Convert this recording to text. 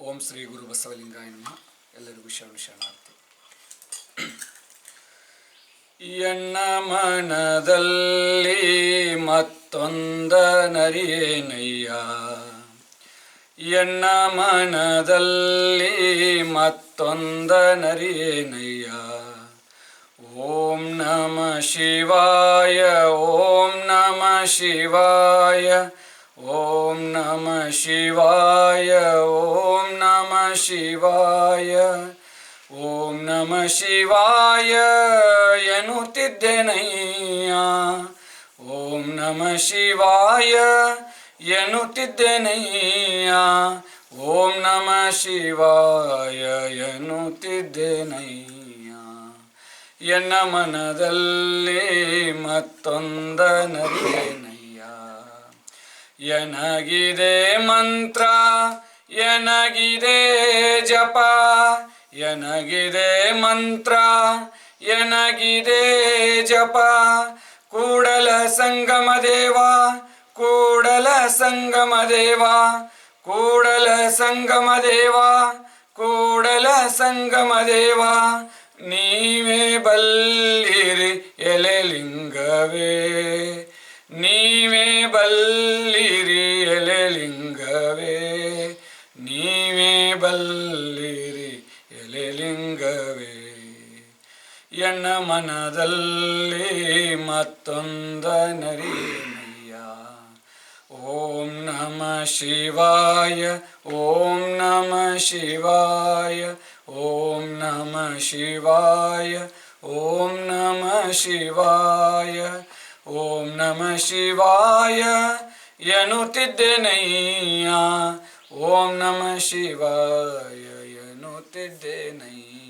ಓಂ ಶ್ರೀ ಗುರು ಬಸವಲಿಂಗಾಯ ನಮಃ ಎಲ್ಲರಿಗೂ ಶರಣ ಶರಣಾರ್ಥಿ ಎನ್ನ ಮನದಲ್ಲಿ ಮತ್ತೊಂದ ನರಿಯೇನಯ್ಯ ಎನ್ನ ಮನದಲ್ಲಿ ಮತ್ತೊಂದ ನರಿಯೇನಯ್ಯ ಓಂ ನಮ ಶಿವಾಯ ಓಂ ನಮ ಶಿವಾಯ ಓಂ ನಮ ಶಿವಾಯ ಓಂ ನಮ ಶಿವಾಯ. ಓಂ ನಮ ಶಿವಾಯ ಎನ್ನುತ್ತಿದ್ದೇನಯ್ಯ. ಓಂ ನಮ ಶಿವಾಯ ಎನ್ನುತ್ತಿದ್ದೇನಯ್ಯ. ಓಂ ನಮ ಶಿವಾಯ ಎನ್ನುತ್ತಿದ್ದೇನಯ್ಯ. ಎನ್ನ ಮನದಲ್ಲಿ ಮತ್ತೊಂದ ನರಿಯೇನಯ್ಯ ಎನಗಿದೆ ಮಂತ್ರ, ಎನಗಿದೆ ಜಪ, ಎನಗಿದೆ ಮಂತ್ರ, ಎನಗಿದೆ ಜಪ. ಕೂಡಲ ಸಂಗಮ ದೇವ, ಕೂಡಲ ಸಂಗಮ ದೇವ. ಕೂಡಲ ಸಂಗಮ ದೇವ, ಕೂಡಲ ಸಂಗಮ ದೇವ. ನೀವೇ ಬಲ್ಲಿರಿ ಎಲೆ ಲಿಂಗವೇ ನೀವೇ ಬಲ್ಲಿರಿ ಎನ್ನ ಮನದಲ್ಲಿ ಮತ್ತೊಂದ ನರಿನಯ್ಯ ಓಂ ನಮ ಶಿವಾಯ, ಓಂ ನಮ ಶಿವಾಯ, ಓಂ ನಮ ಶಿವಾಯ, ಓಂ ನಮ ಶಿವಾಯ, ಓಂ ನಮ ಶಿವಾಯ ಎನ್ನುತ್ತಿದ್ದೇನಯ್ಯ. ಓಂ ನಮ ಶಿವಾಯ ಎನ್ನುತ್ತಿದ್ದೇನಯ್ಯ.